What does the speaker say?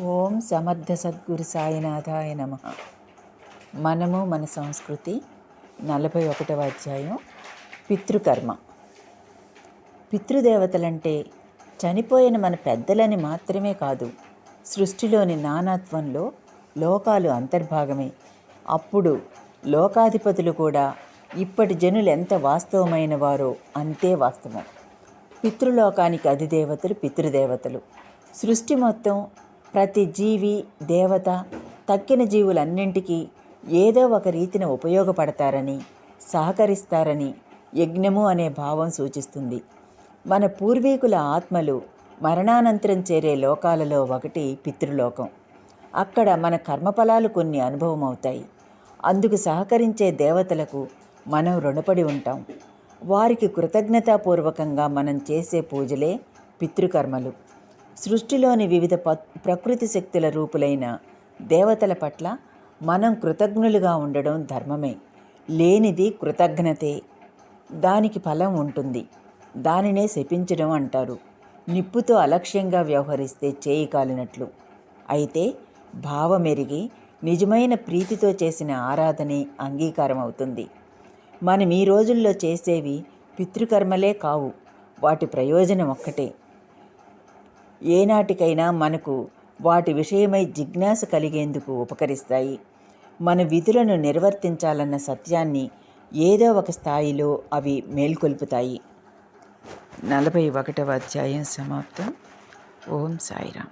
ఓం సమర్థ సద్గురు సాయినాథాయ నమ. మనము మన సంస్కృతి నలభై ఒకటవ అధ్యాయం పితృకర్మ. పితృదేవతలంటే చనిపోయిన మన పెద్దలని మాత్రమే కాదు సృష్టిలోని నానాత్వంలో లోకాలు అంతర్భాగమే. అప్పుడు లోకాధిపతులు కూడా ఇప్పటి జనులు ఎంత వాస్తవమైన వారో అంతే వాస్తవం. పితృలోకానికి అధిదేవతలు పితృదేవతలు. సృష్టి మొత్తం ప్రతి జీవి దేవత తక్కిన జీవులన్నింటికీ ఏదో ఒక రీతిన ఉపయోగపడతారని సహకరిస్తారని యజ్ఞము అనే భావం సూచిస్తుంది. మన పూర్వీకుల ఆత్మలు మరణానంతరం చేరే లోకాలలో ఒకటి పితృలోకం. అక్కడ మన కర్మఫలాలు కొన్ని అనుభవం అవుతాయి అందుకు సహకరించే దేవతలకు మనం రుణపడి ఉంటాం. వారికి కృతజ్ఞతాపూర్వకంగా మనం చేసే పూజలే పితృకర్మలు. సృష్టిలోని వివిధ ప ప్రకృతి శక్తుల రూపులైన దేవతల పట్ల మనం కృతజ్ఞులుగా ఉండడం ధర్మమే. లేనిది కృతజ్ఞతే. దానికి ఫలం ఉంటుంది. దానినే శపించడం అంటారు. నిప్పుతో అలక్ష్యంగా వ్యవహరిస్తే చేయి కాలినట్లు. అయితే భావమెరిగి నిజమైన ప్రీతితో చేసిన ఆరాధనే అంగీకారం అవుతుంది మనం ఈ రోజుల్లో చేసేవి పితృకర్మలే కావు. వాటి ప్రయోజనం ఒక్కటే. ఏనాటికైనా మనకు వాటి విషయమై జిజ్ఞాస కలిగేందుకు ఉపకరిస్తాయి. మన విధులను నిర్వర్తించాలన్న సత్యాన్ని ఏదో ఒక స్థాయిలో అవి మేల్కొల్పుతాయి. నలభై ఒకటవ అధ్యాయం సమాప్తం. ఓం సాయిరామ్.